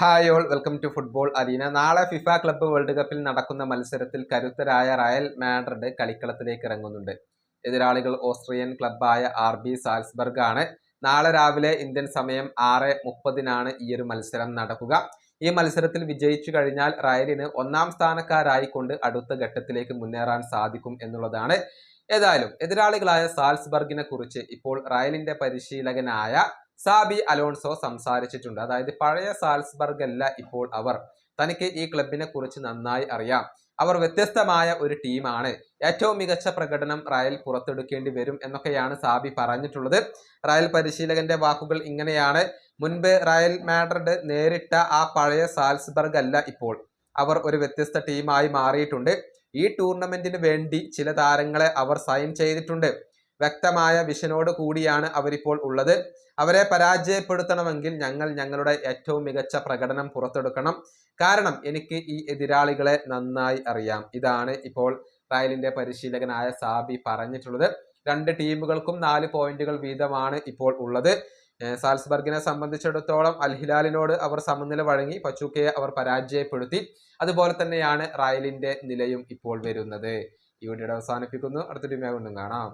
Hi all welcome to football arena നാളെ FIFA club world കപ്പിൽ നടക്കുന്ന മത്സരത്തിൽ കരുത്തരായ റയൽ മാഡ്രിഡ് കളിക്കളത്തിലേക്ക് ഇറങ്ങുന്നുണ്ട്. എതിരാളികൾ ഓസ്ട്രിയൻ ക്ലബ്ബായ ആർ ബി സാൽസ്ബർഗ് ആണ്. നാളെ രാവിലെ ഇന്ത്യൻ സമയം ആറ് മുപ്പതിനാണ് ഈ ഒരു മത്സരം നടക്കുക. ഈ മത്സരത്തിൽ വിജയിച്ചു കഴിഞ്ഞാൽ റയലിന് ഒന്നാം സ്ഥാനക്കാരായിക്കൊണ്ട് അടുത്ത ഘട്ടത്തിലേക്ക് മുന്നേറാൻ സാധിക്കും എന്നുള്ളതാണ്. ഏതായാലും എതിരാളികളായ സാൽസ്ബർഗിനെ കുറിച്ച് ഇപ്പോൾ റയലിന്റെ പരിശീലകനായ സാബി അലോൺസോ സംസാരിച്ചിട്ടുണ്ട്. അതായത് പഴയ സാൽസ്ബർഗ് അല്ല ഇപ്പോൾ അവർ. തനിക്ക് ഈ ക്ലബിനെ കുറിച്ച് നന്നായി അറിയാം. അവർ വ്യത്യസ്തമായ ഒരു ടീമാണ്. ഏറ്റവും മികച്ച പ്രകടനം റയൽ പുറത്തെടുക്കേണ്ടി വരും എന്നൊക്കെയാണ് സാബി പറഞ്ഞിട്ടുള്ളത്. റയൽ പരിശീലകന്റെ വാക്കുകൾ ഇങ്ങനെയാണ്. മുൻപ് റയൽ മാഡ്രിഡ് നേരിട്ട ആ പഴയ സാൽസ്ബർഗ് അല്ല ഇപ്പോൾ അവർ ഒരു വ്യത്യസ്ത ടീമായി മാറിയിട്ടുണ്ട്. ഈ ടൂർണമെന്റിന് വേണ്ടി ചില താരങ്ങളെ അവർ സൈൻ ചെയ്തിട്ടുണ്ട്. വ്യക്തമായ വിഷനോട് കൂടിയാണ് അവരിപ്പോൾ ഉള്ളത്. അവരെ പരാജയപ്പെടുത്തണമെങ്കിൽ ഞങ്ങൾ ഞങ്ങളുടെ ഏറ്റവും മികച്ച പ്രകടനം പുറത്തെടുക്കണം. കാരണം എനിക്ക് ഈ എതിരാളികളെ നന്നായി അറിയാം. ഇതാണ് ഇപ്പോൾ റയലിന്റെ പരിശീലകനായ സാബി പറഞ്ഞിട്ടുള്ളത്. രണ്ട് ടീമുകൾക്കും നാല് പോയിന്റുകൾ വീതമാണ് ഇപ്പോൾ ഉള്ളത്. സാൽസ്ബർഗിനെ സംബന്ധിച്ചിടത്തോളം അൽഹിലാലിനോട് അവർ സമനില വഴങ്ങി പച്ചൂക്കയെ അവർ പരാജയപ്പെടുത്തി. അതുപോലെ തന്നെയാണ് റയലിന്റെ നിലയും ഇപ്പോൾ വരുന്നത്. ഈ വീഡിയോ അവസാനിപ്പിക്കുന്നു. അടുത്ത ടീമെ കൊണ്ടും കാണാം.